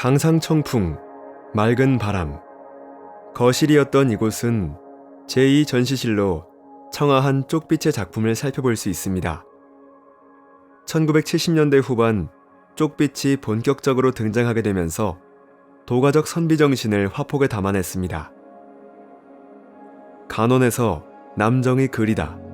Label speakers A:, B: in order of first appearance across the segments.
A: 강상청풍, 맑은 바람. 거실이었던 이곳은 제2 전시실로 청아한 쪽빛의 작품을 살펴볼 수 있습니다. 1970년대 후반 쪽빛이 본격적으로 등장하게 되면서 도가적 선비 정신을 화폭에 담아냈습니다. 간원에서 남정이 그리다.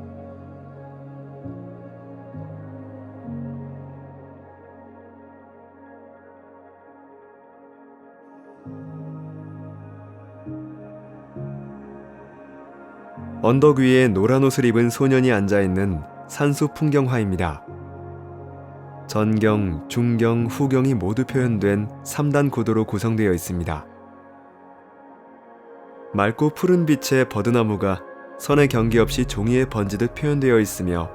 A: 언덕 위에 노란 옷을 입은 소년이 앉아 있는 산수 풍경화입니다. 전경, 중경, 후경이 모두 표현된 3단 구도로 구성되어 있습니다. 맑고 푸른 빛의 버드나무가 선의 경계 없이 종이에 번지듯 표현되어 있으며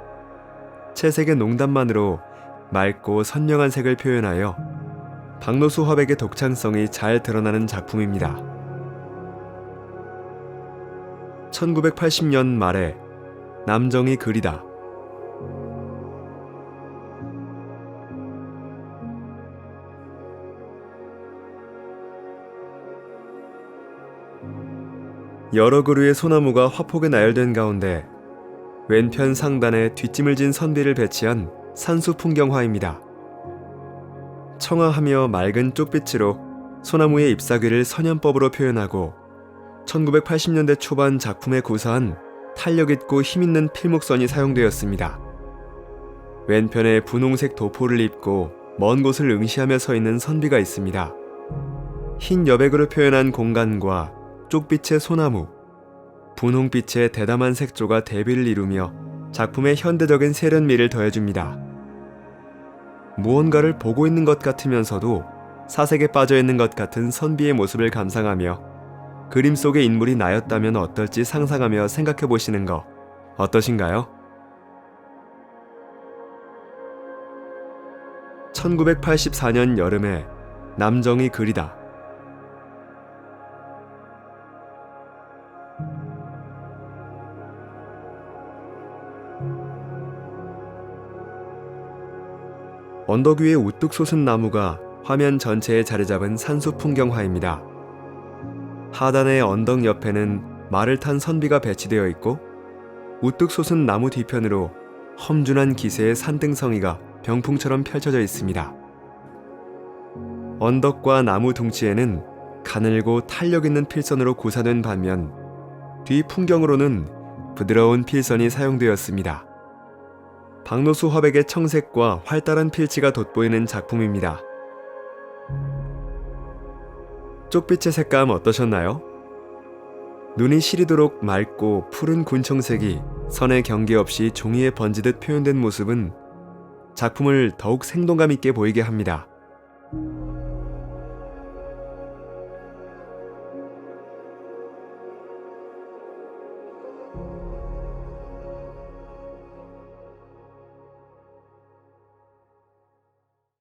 A: 채색의 농담만으로 맑고 선명한 색을 표현하여 박노수 화백의 독창성이 잘 드러나는 작품입니다. 1980년 말에 남정이 그리다. 여러 그루의 소나무가 화폭에 나열된 가운데 왼편 상단에 뒷짐을 진 선비를 배치한 산수 풍경화입니다. 청아하며 맑은 쪽빛으로 소나무의 잎사귀를 선연법으로 표현하고 1980년대 초반 작품에 구사한 탄력 있고 힘있는 필목선이 사용되었습니다. 왼편에 분홍색 도포를 입고 먼 곳을 응시하며 서 있는 선비가 있습니다. 흰 여백으로 표현한 공간과 쪽빛의 소나무, 분홍빛의 대담한 색조가 대비를 이루며 작품의 현대적인 세련미를 더해줍니다. 무언가를 보고 있는 것 같으면서도 사색에 빠져 있는 것 같은 선비의 모습을 감상하며 그림 속의 인물이 나였다면 어떨지 상상하며 생각해 보시는 거 어떠신가요? 1984년 여름에 남정이 그리다. 언덕 위에 우뚝 솟은 나무가 화면 전체에 자리 잡은 산수 풍경화입니다. 하단의 언덕 옆에는 말을 탄 선비가 배치되어 있고 우뚝 솟은 나무 뒤편으로 험준한 기세의 산등성이가 병풍처럼 펼쳐져 있습니다. 언덕과 나무 둥치에는 가늘고 탄력 있는 필선으로 구사된 반면 뒤 풍경으로는 부드러운 필선이 사용되었습니다. 박노수 화백의 청색과 활달한 필치가 돋보이는 작품입니다. 쪽빛의 색감 어떠셨나요? 눈이 시리도록 맑고 푸른 군청색이 선의 경계 없이 종이에 번지듯 표현된 모습은 작품을 더욱 생동감 있게 보이게 합니다.